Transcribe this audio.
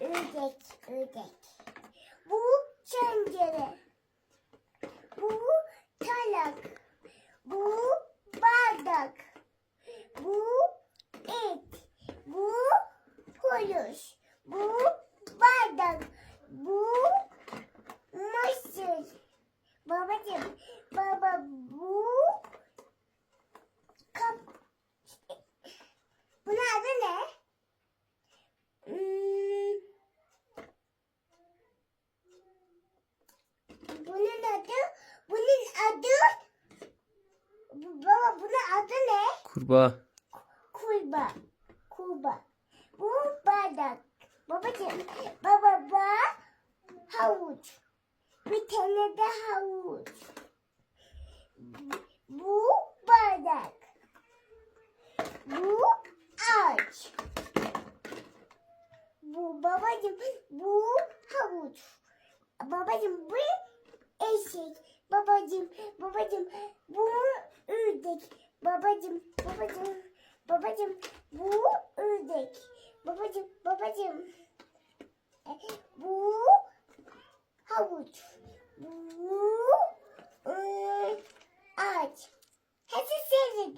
ördek, ördek. Bu çengere. Bu talak. Bu bardak. Bu et. Bu polis. Bu bardak. Bu mısır. Babacığım, baba bu kap. Bunun adı ne? Hmm. Bunun adı, bunun adı, baba bunun adı ne? Kurbağa. Kurba. Kurba. Bu bardak. Babacığım, baba bak havuç. Bir tane de havuç. Bu bardak. Bu ağaç. Bu babacığım, bu havuç. Babacığım bu çiçek. Babacım, babacım bu ördek. Babacım, babacım, babacım bu ördek. Babacım, babacım e, bu havuç. Bu e, ağaç. Hepsi sevdi.